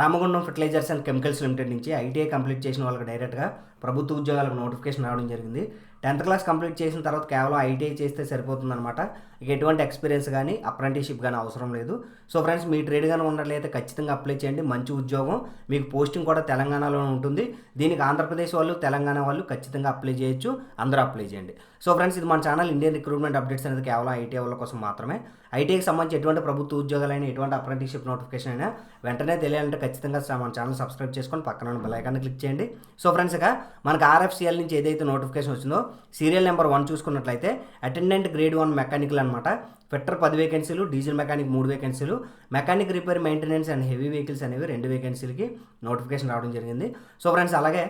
Ramagundam fertilizers and chemicals limited నుంచి ITI complete చేసిన వాళ్ళకి డైరెక్ట్గా ప్రభుత్వ ఉద్యోగాలకు నోటిఫికేషన్ రావడం జరిగింది. టెన్త్ క్లాస్ కంప్లీట్ చేసిన తర్వాత కేవలం ఐటీఐ చేస్తే సరిపోతుందన్నమాట. ఇక ఎటువంటి ఎక్స్పీరియన్స్ కానీ అప్రెంటిషిప్ కానీ అవసరం లేదు. సో ఫ్రెండ్స్ మీ ట్రేడ్ కానీ ఉన్నట్లయితే ఖచ్చితంగా అప్లై చేయండి. మంచి ఉద్యోగం. మీకు పోస్టింగ్ కూడా తెలంగాణలో ఉంటుంది. దీనికి ఆంధ్రప్రదేశ్ వాళ్ళు తెలంగాణ వాళ్ళు ఖచ్చితంగా అప్లై చేయొచ్చు. అందరూ అప్లై చేయండి. సో ఫ్రెండ్స్ ఇది మన ఛానల్ ఇండియన్ రిక్రూట్మెంట్ అప్డేట్స్ అనేది కేవలం ఐటీఐ వాళ్ళ కోసం మాత్రమే. ఐటీఐకి సంబంధించి ఎటువంటి ప్రభుత్వ ఉద్యోగాలైనా ఎటువంటి అప్రెంటిషిప్ నోటిఫికేషన్ అయినా వెంటనే తెలియాలంటే ఖచ్చితంగా మన ఛానల్ సబ్స్క్రైబ్ చేసుకొని పక్కన ఉన్న బెల్ క్లిక్ చేయండి. సో ఫ్రెండ్స్ ఇక మనకు ఆర్ఎఫ్సిఎల్ నుంచి ఏదైతే నోటిఫికేషన్ వచ్చిందో సీరియల్ నెంబర్ వన్ చూసుకున్నట్లయితే అటెండెంట్ గ్రేడ్ వన్ మెకానికల్ అనమాట. ఫిట్టర్ పది వేకెన్సీలు డీజిల్ మెకానిక్ మూడు వేకెన్సీలు mechanic repair maintenance and heavy vehicles అనేవి రెండు వేకెన్సీలకి నోటిఫికేషన్ రావడం జరిగింది. సో ఫ్రెండ్స్ అలాగే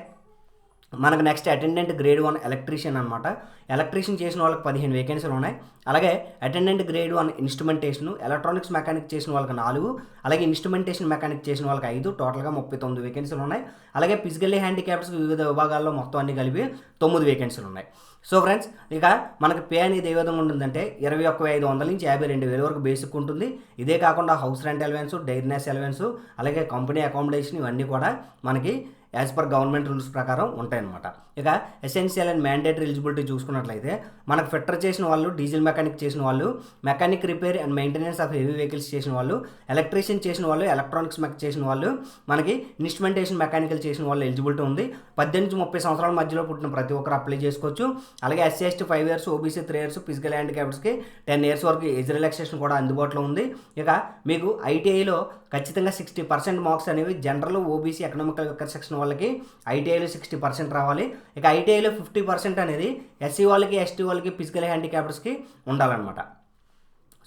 మనకు next attendant grade one electrician అనమాట ఎలక్ట్రీషియన్ చేసిన వాళ్ళకి పదిహేను వేకెన్సీలు ఉన్నాయి. అలాగే attendant grade one instrumentation electronics mechanic చేసిన వాళ్ళకి నాలుగు అలాగే ఇన్స్ట్రుమెంటేషన్ మెకానిక్ చేసిన వాళ్ళకి ఐదు టోటల్గా ముప్పై తొమ్మిది వేకెన్సీలు ఉన్నాయి. అలాగే ఫిజికల్లీ హ్యాండిక్యాప్స్ వివిధ విభాగాల్లో మొత్తం అన్ని కలిపి తొమ్మిది వేకెన్సీలు ఉన్నాయి. సో ఫ్రెండ్స్ ఇక మనకి పే అనేది ఏ విధంగా ఉంటుందంటే ఇరవై ఒక్క ఐదు వందల నుంచి యాభై రెండు వేల వరకు బేసిక్ ఉంటుంది. ఇదే కాకుండా house rent allowance dearness allowance అలాగే కంపెనీ అకామిడేషన్ ఇవన్నీ కూడా మనకి యాజ్ పర్ గవర్నమెంట్ రూల్స్ ప్రకారం ఉంటాయన్నమాట. ఇక ఎసెన్షియల్ అండ్ మ్యాండేటరీ ఎలిజిబిలిటీ చూసుకున్నట్లయితే మనకు ఫిట్టర్ చేసిన వాళ్ళు డీజిల్ మెకానిక్ చేసిన వాళ్ళు mechanic repair and maintenance of heavy vehicles చేసిన వాళ్ళు ఎలక్ట్రీషియన్ చేసిన వాళ్ళు ఎలక్ట్రానిక్స్ మెక్ చేసిన వాళ్ళు మనకి ఇన్స్ట్రుమెంటేషన్ మెకానికల్ చేసిన వాళ్ళు ఎలిజిబిలిటీ ఉంది. పద్దెనిమిది ముప్పై సంవత్సరాల మధ్యలో పుట్టిన ప్రతి ఒక్కరు అప్లై చేసుకోవచ్చు. అలాగే SC ST five years OBC three years physical హ్యాండిక్యాప్స్కి ten years వరకు ఏజ్ రిలాక్సేషన్ కూడా అందుబాటులో ఉంది. ఇక మీకు ఐటీఐలో ఖచ్చితంగా సిక్స్టీ పర్సెంట్ మార్క్స్ అనేవి general OBC economical weaker section వాళ్ళకి ఐటీఐలో సిక్స్టీ పర్సెంట్ రావాలి. ఇక ఐటీఐలో ఫిఫ్టీ పర్సెంట్ అనేది ఎస్సీ వాళ్ళకి ఎస్టీ వాళ్ళకి ఫిజికల్ హ్యాండిక్యాప్డ్స్కి ఉండాలన్నమాట.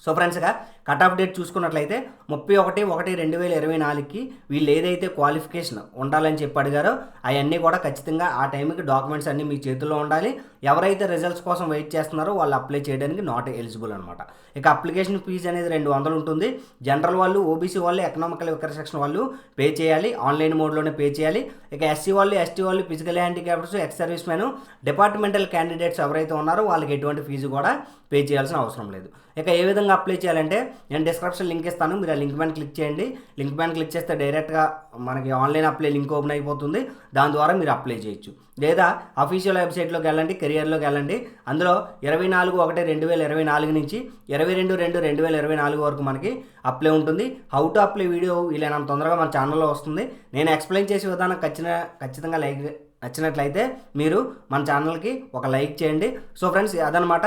సో ఫ్రెండ్స్గా కట్ ఆఫ్ డేట్ చూసుకున్నట్లయితే ముప్పై ఒకటి ఒకటి రెండు వేల ఇరవై నాలుగుకి వీళ్ళు ఏదైతే క్వాలిఫికేషన్ ఉండాలని చెప్పి అడిగారో అవన్నీ కూడా ఖచ్చితంగా ఆ టైంకి డాక్యుమెంట్స్ అన్నీ మీ చేతుల్లో ఉండాలి. ఎవరైతే రిజల్ట్స్ కోసం వెయిట్ చేస్తున్నారో వాళ్ళు అప్లై చేయడానికి నాట్ ఎలిజిబుల్ అనమాట ఇక అప్లికేషన్ ఫీజు అనేది రెండు వందలు ఉంటుంది. జనరల్ వాళ్ళు ఓబీసీ వాళ్ళు ఎకనామికల్ వికర్ సెక్షన్ వాళ్ళు పే చేయాలి. ఆన్లైన్ మోడ్లోనే పే చేయాలి. ఇక ఎస్సీ వాళ్ళు ఎస్టీ వాళ్ళు physical handicapped ex service man departmental candidates ఎవరైతే ఉన్నారో వాళ్ళకి ఎటువంటి ఫీజు కూడా పే చేయాల్సిన అవసరం లేదు. ఇక ఏ విధంగా అప్లై చేయాలంటే నేను డిస్క్రిప్షన్ లింక్ ఇస్తాను. మీరు ఆ లింక్ పైన క్లిక్ చేయండి. లింక్ పైన క్లిక్ చేస్తే డైరెక్ట్గా మనకి ఆన్లైన్ అప్లై లింక్ ఓపెన్ అయిపోతుంది. దాని ద్వారా మీరు అప్లై చేయొచ్చు. లేదా అఫీషియల్ వెబ్సైట్లోకి వెళ్ళండి కెరియర్లోకి వెళ్ళండి. అందులో ఇరవై నాలుగు ఒకటి రెండు వేల ఇరవై నాలుగు నుంచి ఇరవై రెండు రెండు రెండు వేల ఇరవై నాలుగు వరకు మనకి అప్లై ఉంటుంది. హౌ టు అప్లై వీడియో వీలైనంత తొందరగా మన ఛానల్లో వస్తుంది. నేను ఎక్స్ప్లెయిన్ చేసే విధానం ఖచ్చితంగా ఖచ్చితంగా లైక్ నచ్చినట్లయితే మీరు మన ఛానల్కి ఒక లైక్ చేయండి. సో ఫ్రెండ్స్ అదనమాట.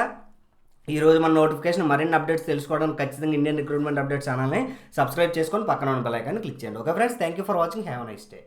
ఈ రోజు మన నోటిఫికేషన్ మరిన్ని అప్డేట్స్ తెలుసుకోవడానికి ఖచ్చితంగా ఇండియన్ రిక్రూట్మెంట్ అప్డేట్ ఛానల్ని సబ్స్క్రైబ్ చేసుకొని పక్కన ఉన్న బెల్ ఐకాన్ని క్లిక్ చేయండి. Okay friends thank you for watching have nice day